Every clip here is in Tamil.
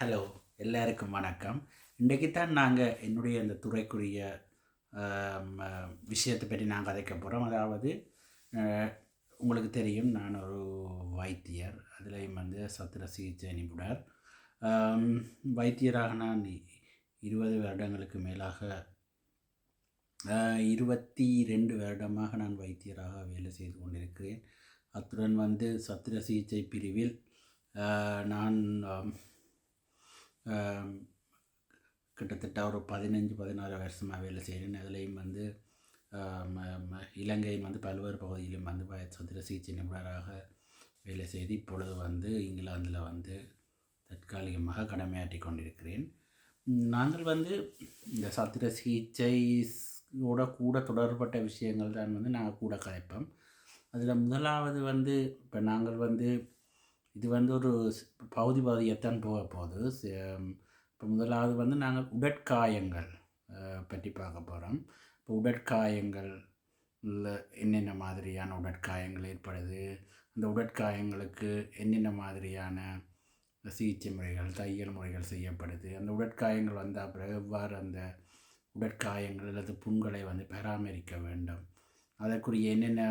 ஹலோ எல்லாருக்கும் வணக்கம். இன்றைக்கு தான் நாங்கள் என்னுடைய இந்த துறைக்குரிய விஷயத்தை பற்றி நாங்கள் கதைக்க போகிறோம் அதாவது உங்களுக்கு தெரியும் நான் ஒரு வைத்தியர். அதுலேயும் வந்து சத்திர சிகிச்சை நிபுணர். வைத்தியராக நான் இருபது வருடங்களுக்கு மேலாக இருபத்தி ரெண்டு வருடமாக நான் வைத்தியராக வேலை செய்து கொண்டிருக்கிறேன். அத்துடன் வந்து சத்திர சிகிச்சை பிரிவில் நான் கிட்டத்தட்ட ஒரு பதினஞ்சு பதினாறு வருஷமாக வேலை செய்கிறேன். அதுலேயும் வந்து இலங்கையின் வந்து பல்வேறு பகுதியிலும் வந்து வய- சத்திர சிகிச்சை நிபுணராக வேலை செய்து இப்பொழுது வந்து இங்கிலாந்தில் வந்து தற்காலிகமாக கடமையாற்றி கொண்டிருக்கிறேன். நாங்கள் வந்து இந்த சத்திர சிகிச்சையோட கூட தொடர்பட்ட விஷயங்கள் தான் வந்து நாங்கள் கூட கலைப்போம். அதில் முதலாவது வந்து இப்போ நாங்கள் வந்து இது வந்து ஒரு பகுதி பகுதி பகுதியத்தான் போக போகுது? இப்போ முதலாவது வந்து நாங்கள் உடற்காயங்கள் பற்றி பார்க்க போகிறோம் இப்போ உடற்காயங்கள் என்னென்ன மாதிரியான உடற்காயங்கள் ஏற்படுது? அந்த உடற்காயங்களுக்கு என்னென்ன மாதிரியான சிகிச்சை முறைகள் தையல் முறைகள் செய்யப்படுது? அந்த உடற்காயங்கள் வந்தால் பிறகு எவ்வாறு அந்த உடற்காயங்கள் அல்லது புண்களை வந்து பராமரிக்க வேண்டும்? அதற்குரிய என்னென்ன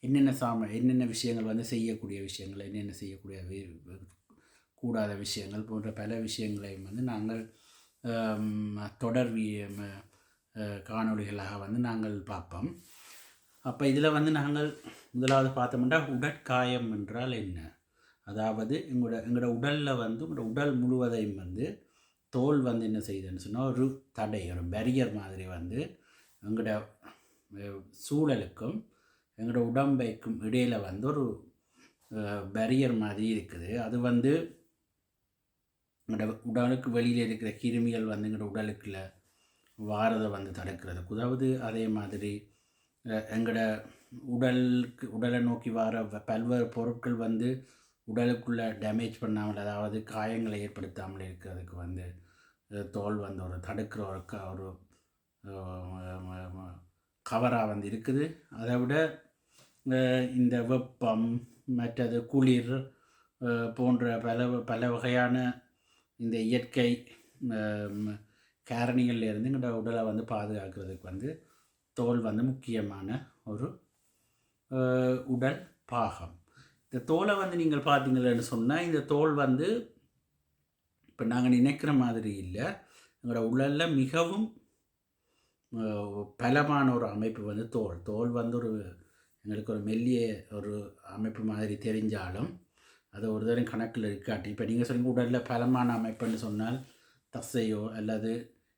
என்னென்ன சாம என்னென்ன விஷயங்கள் வந்து செய்யக்கூடிய விஷயங்கள் என்னென்ன செய்யக்கூடிய கூடாத விஷயங்கள் போன்ற பல விஷயங்களையும் வந்து நாங்கள் தொடர் காணொலிகளாக ம- காணொளிகளாக வந்து நாங்கள் பார்ப்போம். அப்போ இதில் வந்து நாங்கள் முதலாவது பார்த்தோம்னா உடற்காயம் என்றால் என்ன? அதாவது எங்களோட எங்களோட உடலில் வந்து உங்களோட உடல் முழுவதையும் வந்து தோல் வந்து என்ன செய்யுதுன்னு சொன்னால் ஒரு தடை ஒரு பேரியர் மாதிரி வந்து எங்களோட சூழலுக்கும் எங்களோட உடம்பைக்கும் இடையில் வந்து ஒரு பேரியர் மாதிரி இருக்குது. அது வந்து எங்களோட உடலுக்கு வெளியில் இருக்கிற கிருமிகள் வந்து எங்களோட உடலுக்குள்ள வாரதை வந்து தடுக்கிறது. அதாவது அதே மாதிரி எங்களோட உடலுக்கு உடலை நோக்கி வர பல்வேறு பொருட்கள் வந்து உடலுக்குள்ளே டேமேஜ் பண்ணாமல் அதாவது காயங்களை ஏற்படுத்தாமல் இருக்கிறதுக்கு வந்து தோல் வந்து ஒரு தடுக்கிற ஒரு க ஒரு கவராக வந்து இருக்குது அதை விட இந்த வெப்பம் மற்றது குளிர் போன்ற பல பல வகையான இந்த இயற்கை காரணிகள்லேருந்து எங்களோட உடலை வந்து பாதுகாக்கிறதுக்கு வந்து தோல் வந்து முக்கியமான ஒரு உடல் பாகம். இந்த தோலை வந்து நீங்கள் பார்த்தீங்கன்னு சொன்னால் இந்த தோல் வந்து இப்போ நாங்கள் நினைக்கிற மாதிரி இல்லை. எங்களோட உடலில் மிகவும் பலமான ஒரு அமைப்பு வந்து தோல். தோல் வந்து ஒரு எங்களுக்கு ஒரு மெல்லிய ஒரு அமைப்பு மாதிரி தெரிஞ்சாலும் அது ஒரு தரம் கணக்கில் இருக்காட்டி இப்போ நீங்கள் சொல்லுங்க உடலில் பலமான அமைப்புன்னு சொன்னால் தசையோ அல்லது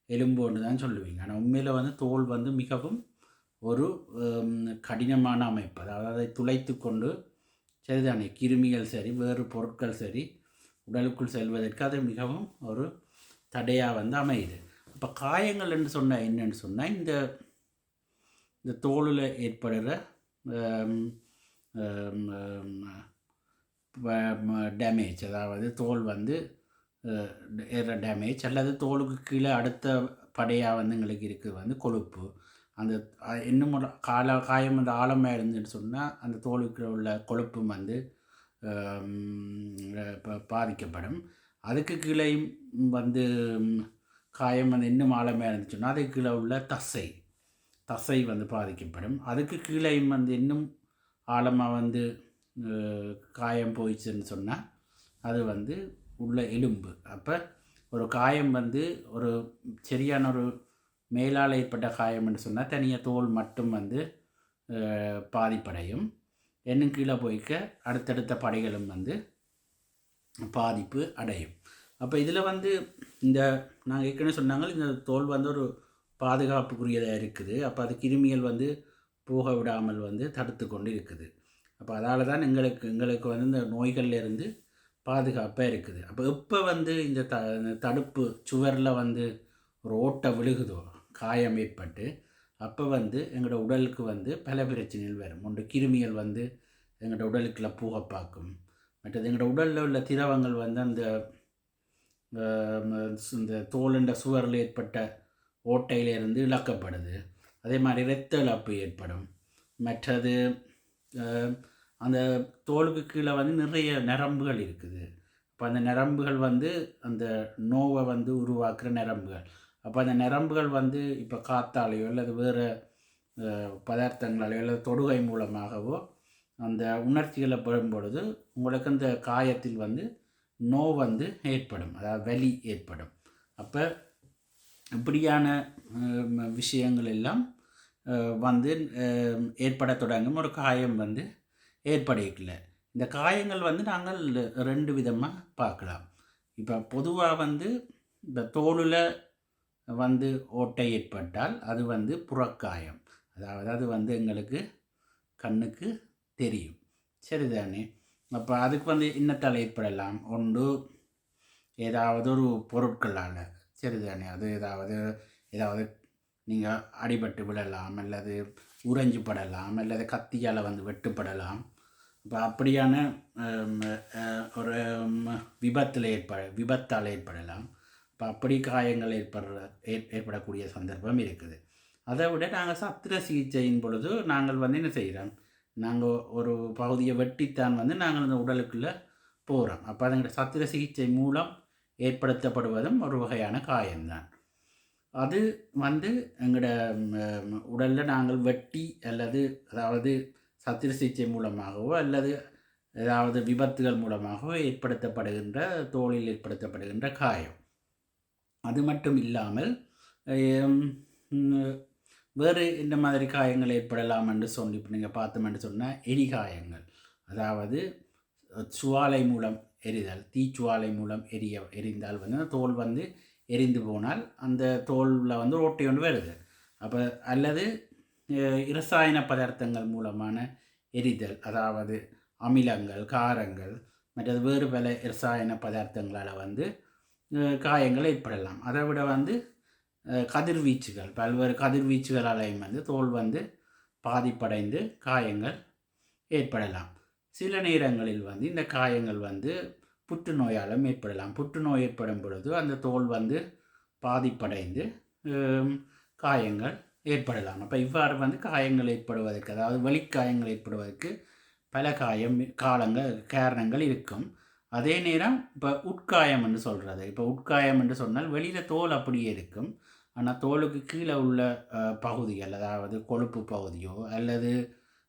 எலும்போன்னு தான் சொல்லுவீங்க. ஆனால் உண்மையில் வந்து தோல் வந்து மிகவும் ஒரு கடினமான அமைப்பு. அதாவது அதை துளைத்து கொண்டு சரிதானே கிருமிகள் சரி வேறு பொருட்கள் சரி உடலுக்குள் செல்வதற்கு அது மிகவும் ஒரு தடையாக வந்து அமையுது. இப்போ காயங்கள் என்று சொன்னால் என்னன்னு சொன்னால் இந்த இந்த தோலில் ஏற்படுற டேமேஜ் அதாவது தோல் வந்து டேமேஜ் அல்லது தோலுக்கு கீழே அடுத்த படையாக வந்து எங்களுக்கு இருக்குது வந்து கொழுப்பு. அந்த இன்னும் ஒரு கால காயம் வந்து ஆழமாக இருந்துன்னு சொன்னால் அந்த தோலுக்கு உள்ள கொழுப்பும் வந்து ப- பாதிக்கப்படும். அதுக்கு கீழேயும் வந்து காயம் வந்து இன்னும் ஆழமாக இருந்துச்சுன்னா அதுக்கு கீழே உள்ள தசை. தசை வந்து பாதிக்கப்படும். அதுக்கு கீழே வந்து இன்னும் ஆழமாக வந்து காயம் போயிடுச்சுன்னு சொன்னால் அது வந்து உள்ள எலும்பு. அப்போ ஒரு காயம் வந்து ஒரு சரியான ஒரு மேலால் ஏற்பட்ட காயம்னு சொன்னால் தனியாக தோல் மட்டும் வந்து பாதிப்படையும். இன்னும் கீழே போய்க்க அடுத்தடுத்த படைகளும் வந்து பாதிப்பு அடையும். அப்போ இதில் வந்து இந்த நாங்கள் ஏற்கனவே சொன்னாங்க இந்த தோல் வந்து ஒரு பாதுகாப்புக்குரியதாக இருக்குது. அப்போ அது கிருமிகள் வந்து போக விடாமல் வந்து தடுத்து கொண்டு இருக்குது அப்போ அதால் தான் எங்களுக்கு எங்களுக்கு வந்து இந்த நோய்கள்லேருந்து பாதுகாப்பாக இருக்குது. அப்போ எப்போ வந்து இந்த த தடுப்பு சுவரில் வந்து ஒரு ஓட்டை விழுகுதோ காயம் ஏற்பட்டு அப்போ வந்து எங்களோட உடலுக்கு வந்து பல பிரச்சனைகள் வரும். ஒன்று கிருமிகள் வந்து எங்களோட உடலுக்குள்ள பூக பார்க்கும். மற்றது எங்களோட உடலில் உள்ள திரவங்கள் வந்து அந்த இந்த தோலுண்ட சுவரில் ஏற்பட்ட ஓட்டையிலிருந்து இழக்கப்படுது. அதே மாதிரி இரத்த இழப்பு ஏற்படும். மற்றது அந்த தோலுக்கு கீழே வந்து நிறைய நரம்புகள் இருக்குது. இப்போ அந்த நரம்புகள் வந்து அந்த நோவை வந்து உருவாக்குற நரம்புகள். அப்போ அந்த நரம்புகள் வந்து இப்போ காத்தாலேயோ அல்லது வேறு பதார்த்தங்களாலேயோ அல்லது தொடுகை மூலமாகவோ அந்த உணர்ச்சிகளை பெறும் பொழுது உங்களுக்கு அந்த காயத்தில் வந்து நோ வந்து ஏற்படும் அதாவது வலி ஏற்படும். அப்போ இப்படியான விஷயங்கள் எல்லாம் வந்து ஏற்பட தொடங்கும். ஒரு காயம் வந்து ஏற்படல இந்த காயங்கள் வந்து நாங்கள் ரெண்டு விதமாக பார்க்கலாம். இப்போ பொதுவாக வந்து இந்த தோளில் வந்து ஓட்டை ஏற்பட்டால் அது வந்து புறக்காயம். அதாவது அது வந்து எங்களுக்கு கண்ணுக்கு தெரியும். சரிதானே? அப்போ அதுக்கு வந்து இன்னத்தால் ஏற்படலாம் ஒன்று ஏதாவது ஒரு பொருட்களால் சரிதானே? அது ஏதாவது ஏதாவது நீங்கள் அடிபட்டு விடலாம் அல்லது உறைஞ்சு படலாம் அல்லது கத்தியால் வந்து வெட்டுப்படலாம் இப்போ அப்படியான ஒரு விபத்தில் ஏற்பட விபத்தால் ஏற்படலாம். இப்போ அப்படி காயங்கள் ஏற்படுற ஏற்படக்கூடிய சந்தர்ப்பம் இருக்குது. அதை விட நாங்கள் சத்திர சிகிச்சையின் பொழுது நாங்கள் வந்து என்ன செய்கிறோம் நாங்கள் ஒரு பகுதியை வெட்டித்தான் வந்து நாங்கள் அந்த உடலுக்குள்ளே போகிறோம் அப்போ அதுங்கிற சத்திர சிகிச்சை மூலம் ஏற்படுத்தப்படுவதும் ஒரு வகையான காயம்தான். அது வந்து எங்களோட உடலில் நாங்கள் வெட்டி அல்லது அதாவது சத்திர சிகிச்சை மூலமாகவோ அல்லது ஏதாவது விபத்துகள் மூலமாகவோ ஏற்படுத்தப்படுகின்ற தோளில் ஏற்படுத்தப்படுகின்ற காயம். அது மட்டும் இல்லாமல் வேறு இந்த மாதிரி காயங்கள் ஏற்படலாம் என்று சொல்லி இப்போ நீங்கள் பார்த்தோம் என்று சொன்னால் எரிகாயங்கள் அதாவது சுவாலை மூலம் எரிதல் தீச்சுவாலை மூலம் எரிய எரிந்தால் வந்து அந்த தோல் வந்து எரிந்து போனால் அந்த தோலில் வந்து ஓட்டை ஒன்று வருது. அப்போ அல்லது இரசாயன பதார்த்தங்கள் மூலமான எரிதல் அதாவது அமிலங்கள் காரங்கள் மற்றது வேறு பல இரசாயன பதார்த்தங்களால் வந்து காயங்கள் ஏற்படலாம். அதை விட வந்து கதிர்வீச்சுகள் பல்வேறு கதிர்வீச்சுகளாலையும் வந்து தோல் வந்து பாதிப்படைந்து காயங்கள் ஏற்படலாம். சில நேரங்களில் வந்து இந்த காயங்கள் வந்து புற்றுநோயாலும் ஏற்படலாம். புற்றுநோய் ஏற்படும் பொழுது அந்த தோல் வந்து பாதிப்படைந்து காயங்கள் ஏற்படலாம். அப்போ இவ்வாறு வந்து காயங்கள் ஏற்படுவதற்கு அதாவது வலிக்காயங்கள் ஏற்படுவதற்கு பல காயம் காலங்கள் காரணங்கள் இருக்கும். அதே நேரம் இப்போ உட்காயம் என்று சொல்கிறது இப்போ உட்காயம் என்று சொன்னால் வெளியில் தோல் அப்படியே இருக்கும். ஆனால் தோலுக்கு கீழே உள்ள பகுதிகள் அதாவது கொழுப்பு பகுதியோ அல்லது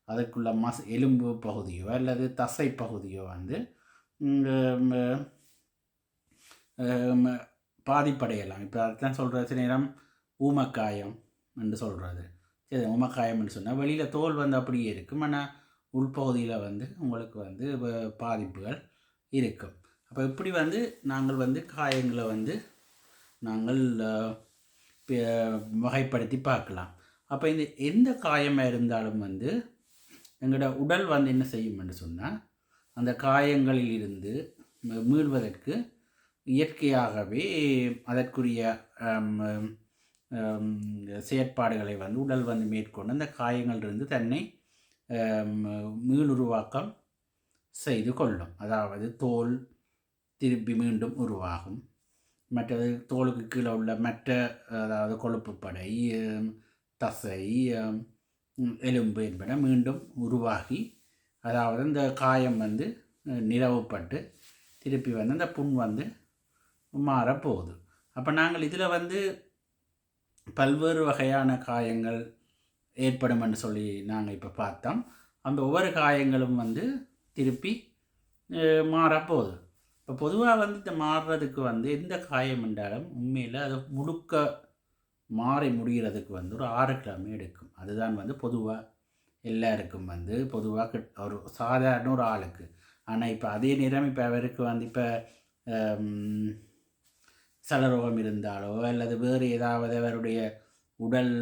அதுக்குள்ள மஸ் எலும்பு பகுதியோ அல்லது தசை பகுதியோ வந்து பாதிப்படையலாம். இப்போ அதுதான் சொல்கிறது சில நேரம் ஊமக்காயம் என்று சொல்கிறது சரி ஊமக்காயம் என்று சொன்னால் வெளியில் தோல் வந்து அப்படியே இருக்கும். ஆனால் உள்பகுதியில் வந்து உங்களுக்கு வந்து பாதிப்புகள் இருக்கும். அப்போ இப்படி வந்து நாங்கள் வந்து காயங்களை வந்து நாங்கள் வகைப்படுத்தி பார்க்கலாம். அப்போ இந்த எந்த காயமாக இருந்தாலும் வந்து எங்களோட உடல் வந்து என்ன செய்யும் என்று சொன்னால் அந்த காயங்களில் இருந்து மீள்வதற்கு இயற்கையாகவே அதற்குரிய செயற்பாடுகளை வந்து உடல் வந்து மேற்கொண்டு அந்த காயங்களிலிருந்து தன்னை மீளுருவாக்கம் செய்து கொள்ளும். அதாவது தோல் திருப்பி மீண்டும் உருவாகும். மற்றது தோலுக்கு கீழே உள்ள மற்ற அதாவது கொழுப்பு படை தசை எலும்பு என்பன மீண்டும் உருவாகி அதாவது இந்த காயம் வந்து நிறவுப்பட்டு திருப்பி வந்து அந்த புண் வந்து மாறப்போகுது. அப்போ நாங்கள் இதில் வந்து பல்வேறு வகையான காயங்கள் ஏற்படும் என்று சொல்லி நாங்கள் இப்போ பார்த்தோம். அந்த ஒவ்வொரு காயங்களும் வந்து திருப்பி மாறப்போகுது. இப்போ பொதுவாக வந்து இந்த மாறுறதுக்கு வந்து எந்த காயம் என்றாலும் உண்மையில் அதை முழுக்க மாறி முடிகிறதுக்கு வந்து ஒரு ஆறு கிழமை எடுக்கும். அதுதான் வந்து பொதுவாக எல்லாருக்கும் வந்து பொதுவாக ஒரு சாதாரண ஒரு ஆளுக்கு. ஆனால் இப்போ அதே நேரம் இப்போ அவருக்கு வந்து இப்போ சலரோகம் இருந்தாலோ அல்லது வேறு ஏதாவது அவருடைய உடல்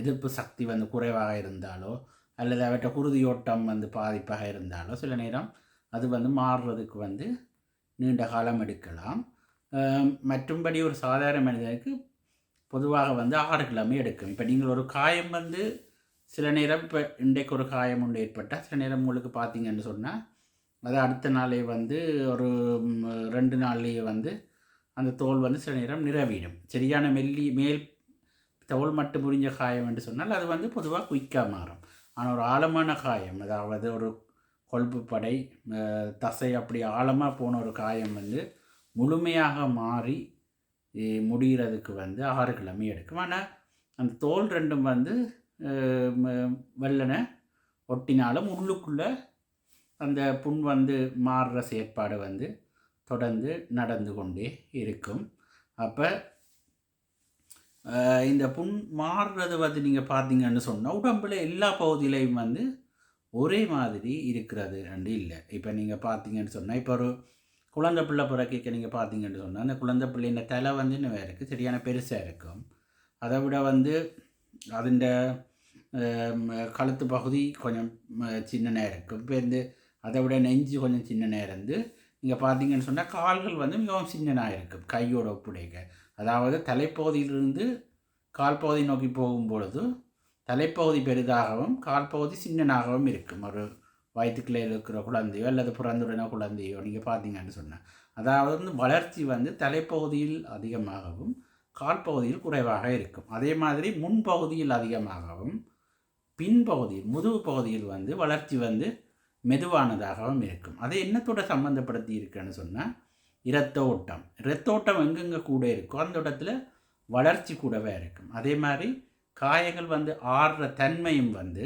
எதிர்ப்பு சக்தி வந்து குறைவாக இருந்தாலோ அல்லது அவற்றை குருதியோட்டம் வந்து பாதிப்பாக இருந்தாலோ சில நேரம் அது வந்து மாறுறதுக்கு வந்து நீண்ட காலம் எடுக்கலாம். மற்றும்படி ஒரு சாதாரண மனிதனுக்கு பொதுவாக வந்து ஆறு கிழமை எடுக்கும். இப்போ நீங்கள் ஒரு காயம் வந்து சில நேரம் இப்போ இன்றைக்கு ஒரு காயம் ஒன்று ஏற்பட்டால் சில நேரம் உங்களுக்கு பார்த்தீங்கன்னு சொன்னால் அது அடுத்த நாளே வந்து ஒரு ரெண்டு நாள்லேயே வந்து அந்த தோல் வந்து சில நேரம் நிறவிடும் சரியான மெல்லி மேல் தோல் மட்டும் முறிஞ்ச காயம் என்று சொன்னால் அது வந்து பொதுவாக குயிக்காக மாறும். ஆனால் ஒரு ஆழமான காயம் அதாவது ஒரு கொழுப்பு படை தசை அப்படி ஆழமாக போன ஒரு காயம் வந்து முழுமையாக மாறி முடிகிறதுக்கு வந்து ஆறு கிழமை எடுக்கும். ஆனால் அந்த தோல் ரெண்டும் வந்து ம- வெள்ளனை ஒட்டினாலும் உள்ளுக்குள்ளே அந்த புண் வந்து மாறுற செயற்பாடு வந்து தொடர்ந்து நடந்து கொண்டே இருக்கும். அப்போ இந்த புண் மாறுறது வந்து நீங்கள் பார்த்தீங்கன்னு சொன்னால் உடம்பில் எல்லா பகுதியிலையும் வந்து ஒரே மாதிரி இருக்கிறது அண்டு இல்லை. இப்போ நீங்கள் பார்த்தீங்கன்னு சொன்னால் இப்போ ஒரு குழந்தை பிள்ளை பிறக்க நீங்கள் பார்த்தீங்கன்னு சொன்னால் அந்த குழந்தை பிள்ளைங்க தலை வந்து இன்னும் இருக்குது சரியான பெருசாக இருக்கும். அதை விட வந்து அதுண்ட கழுத்து பகுதி கொஞ்சம் சின்ன நேரம் இருக்கும். இப்போ இருந்து அதை விட நெஞ்சு கொஞ்சம் சின்னதாக இருந்து நீங்கள் பார்த்தீங்கன்னு சொன்னால் கால்கள் வந்து மிகவும் சின்னனாக இருக்கும் கையோட ஒப்புடைக்க. அதாவது தலைப்பகுதியிலிருந்து கால் பகுதி நோக்கி போகும் பொழுது தலைப்பகுதி பெரிதாகவும் கால்பகுதி சின்னனாகவும் இருக்கும். ஒரு வயிற்றுக்குள்ளே இருக்கிற குழந்தையோ அல்லது பிறந்துடனே குழந்தையோ நீங்கள் பார்த்தீங்கன்னு சொன்னேன் அதாவது வந்து வளர்ச்சி வந்து தலைப்பகுதியில் அதிகமாகவும் கால் பகுதியில் குறைவாக இருக்கும். அதே மாதிரி முன்பகுதியில் அதிகமாகவும் பின்பகுதியில் முதுகு பகுதியில் வந்து வளர்ச்சி வந்து மெதுவானதாகவும் இருக்கும். அதை என்னத்தோட சம்மந்தப்படுத்தி இருக்குன்னு சொன்னால் இரத்த ஓட்டம் இரத்த ஓட்டம் எங்கெங்கே கூட இருக்கோ அந்த இடத்துல வளர்ச்சி கூடவே இருக்கும். அதே மாதிரி காயங்கள் வந்து ஆடுற தன்மையும் வந்து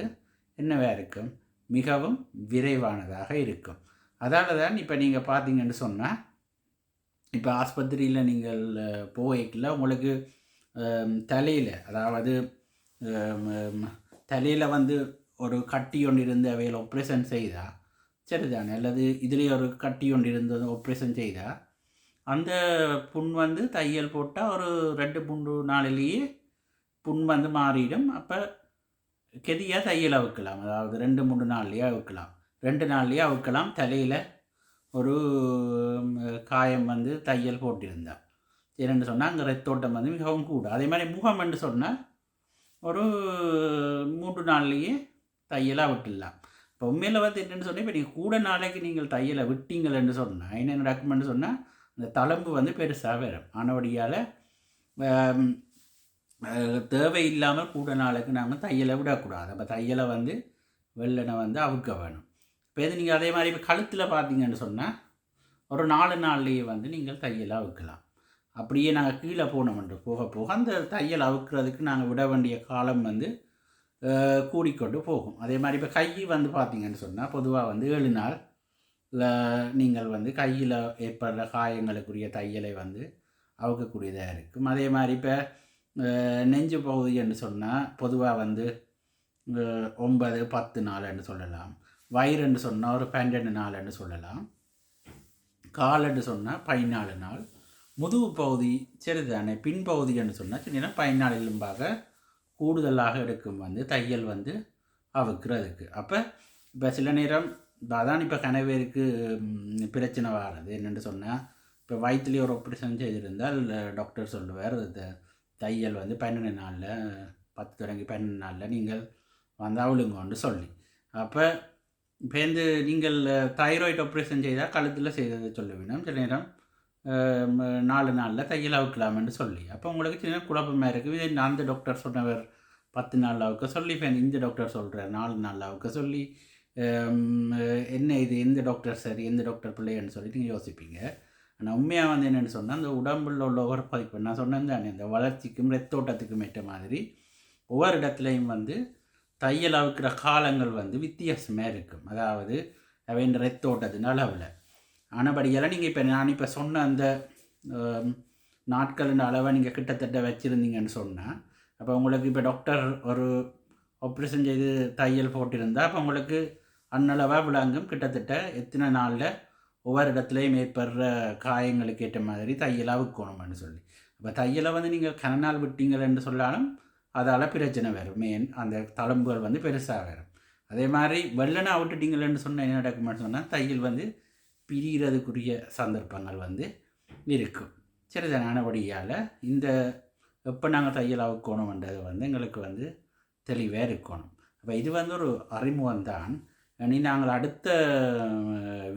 என்னவாக இருக்கும்? மிகவும் விரைவானதாக இருக்கும். அதால் தான் இப்போ நீங்கள் பார்த்தீங்கன்னு சொன்னால் இப்போ ஆஸ்பத்திரியில் நீங்கள் போய்க்குள்ள உங்களுக்கு தலையில் அதாவது தலையில் வந்து ஒரு கட்டி ஒன்று இருந்து அவையில் ஒப்ரேஷன் செய்தா சரிதானே? அல்லது இதுலேயே ஒரு கட்டி ஒன்று இருந்து ஒப்ரேஷன் செய்தா அந்த புண் வந்து தையல் போட்டால் ஒரு ரெண்டு மூன்று நாளிலேயே புண் வந்து மாறிடும். அப்போ கெதியாக தையல் அவுக்கலாம். அதாவது ரெண்டு மூணு நாள்லேயே அவுக்கலாம். ரெண்டு நாள்லேயே அவுக்கலாம். தலையில் ஒரு காயம் வந்து தையல் போட்டிருந்தா. என்னென்னு சொன்னால் அங்கே ரத்தோட்டம் வந்து மிகவும் கூட அதே மாதிரி முகம் என்று சொன்னால் ஒரு மூன்று நாள்லேயே தையலாக விட்டுடலாம் இப்போ உண்மையில் வந்து என்னென்னு சொன்னால் இப்போ நீங்கள் கூட நாளைக்கு நீங்கள் தையலை விட்டீங்கள்னு சொன்னால் என்ன நடக்கும்னு சொன்னால் இந்த தளம்பு வந்து பெருசாக வரும். ஆனபடியால் தேவையில்லாமல் கூட நாளுக்கு நாங்கள் தையலை விடக்கூடாது. அப்போ தையலை வந்து வெள்ளனை வந்து அவுக்க வேணும். இப்போ எது நீங்கள் அதே மாதிரி இப்போ கழுத்தில் பார்த்தீங்கன்னு சொன்னால் ஒரு நாலு நாள்லேயே வந்து நீங்கள் தையலை அவுக்கலாம். அப்படியே நாங்கள் கீழே போனோம்ன்ற போக போக அந்த தையல் அவுக்கிறதுக்கு நாங்கள் விட வேண்டிய காலம் வந்து கூடிக்கொண்டு போகும். அதே மாதிரி இப்போ கை வந்து பார்த்தீங்கன்னு சொன்னால் பொதுவாக வந்து ஏழு நாள் நீங்கள் வந்து கையில் ஏற்படுற காயங்களுக்குரிய தையலை வந்து அவுக்கக்கூடியதாக இருக்கும். அதே மாதிரி இப்போ நெஞ்சு பகுதி என்று சொன்னால் பொதுவாக வந்து ஒன்பது பத்து நாள் என்று சொல்லலாம். வயிறுன்னு சொன்னால் ஒரு பன்னெண்டு நாள் என்று சொல்லலாம். கால் என்று சொன்னால் பதினாலு நாள். முதுகு பகுதி சரிதானே பின்பகுதி என்று சொன்னால் சின்ன பதினாலு எலும்பாக கூடுதலாக எடுக்கும் வந்து தையல் வந்து அவுக்கிறதுக்கு. அப்போ இப்போ சில நேரம் இப்போ அதான் இப்போ கணவருக்கு பிரச்சனை வர்றது. என்னென்னு சொன்னால் இப்போ வயிற்றுலேயே ஒரு ஆப்ரேஷன் செய்திருந்தால் டாக்டர் சொல்லுவார் தையல் வந்து பன்னெண்டு நாளில் பத்து தொடங்கி பன்னெண்டு நாளில் நீங்கள் வந்து அவளுங்கன்னு சொல்லி. அப்போ இப்போ வந்து நீங்கள் தைராய்டு ஆப்ரேஷன் செய்தால் கழுத்தில் செய்ததை சொல்ல வேணும். சில நேரம் நாலு நாளில் தையல் அவுக்கலாம்னு சொல்லி. அப்போ உங்களுக்கு சின்ன குழப்பமாக இருக்குது. இது அந்த டாக்டர் சொன்னவர் பத்து நாள் அவுக்க சொல்லி இப்போ இந்த டாக்டர் சொல்கிறார் நாலு நாள் அவுக்க சொல்லி என்ன இது எந்த டாக்டர் சரி எந்த டாக்டர் பிள்ளைன்னு சொல்லி நீங்கள் யோசிப்பீங்க. ஆனால் உண்மையாக வந்து என்னென்னு சொன்னால் அந்த உடம்புல உள்ள ஒவ்வொரு பாதிப்பு நான் சொன்னேன் தானே இந்த வளர்ச்சிக்கும் ரத்தோட்டத்துக்கும் ஏற்ற மாதிரி ஒவ்வொரு இடத்துலையும் வந்து தையல் அவுக்கிற காலங்கள் வந்து வித்தியாசமாக இருக்கும். அதாவது அவன் ரத்தோட்டத்தின் அளவில். ஆனபடியால் நீங்கள் இப்போ நான் இப்போ சொன்ன அந்த நாட்களின் அளவை நீங்கள் கிட்டத்தட்ட வச்சுருந்தீங்கன்னு சொன்னால் அப்போ உங்களுக்கு இப்போ டாக்டர் ஒரு ஆப்ரேஷன் செய்து தையல் போட்டிருந்தால் அப்போ உங்களுக்கு அன்னளவாக விளங்கும். கிட்டத்தட்ட எத்தனை நாளில் ஒவ்வொரு இடத்துலையும் ஏற்படுற காயங்களுக்கு ஏற்ற மாதிரி தையலாக விற்கணும்னு சொல்லி. இப்போ தையலை வந்து நீங்கள் கனநாள் விட்டீங்கள்னு சொன்னாலும் அதால் பிரச்சனை வரும். மெயின் அந்த தழும்புகள் வந்து பெருசாக வரும். அதே மாதிரி வெள்ளனை விட்டுட்டீங்களேன்னு சொன்னால் என்ன நடக்கும்னு சொன்னால் தையல் வந்து பிரிகிறதுக்குரிய சந்தர்ப்பங்கள் வந்து இருக்கும். சரிதானபடியால் இந்த எப்போ நாங்கள் தையல் அவுக்கணும்ன்றது வந்து எங்களுக்கு வந்து தெளிவாக இருக்கணும். அப்போ இது வந்து ஒரு அறிமுகம் தான் இனி நாங்கள் அடுத்த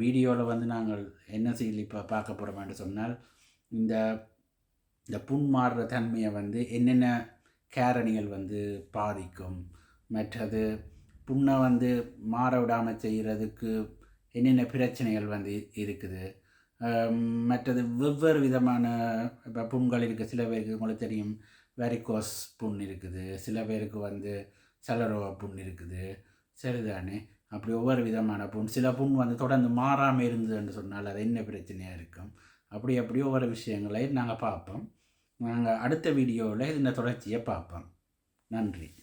வீடியோவில் வந்து நாங்கள் என்ன செய்யல இப்போ பார்க்க போகிறோம்னு சொன்னால் இந்த இந்த புண் மாறுற தன்மையை வந்து என்னென்ன கேரணிகள் வந்து பாதிக்கும்? மற்றது புண்ணை வந்து மாற விடாமல் செய்கிறதுக்கு என்னென்ன பிரச்சனைகள் வந்து இருக்குது? மற்றது வெவ்வேறு விதமான இப்போ புண்கள் இருக்குது சில பேருக்கு உங்களுக்கு தெரியும் வெரிகோஸ் புண் இருக்குது. சில பேருக்கு வந்து சலரோவா புண் இருக்குது. சரிதானே? அப்படி ஒவ்வொரு விதமான புண் சில புண் வந்து தொடர்ந்து மாறாமல் இருந்ததுன்னு சொன்னால் அது என்ன பிரச்சனையாக இருக்கும்? அப்படி அப்படி ஒவ்வொரு விஷயங்களை நாங்கள் பார்ப்போம். நாங்கள் அடுத்த வீடியோவில் இந்த தொடர்ச்சியை பார்ப்போம். நன்றி.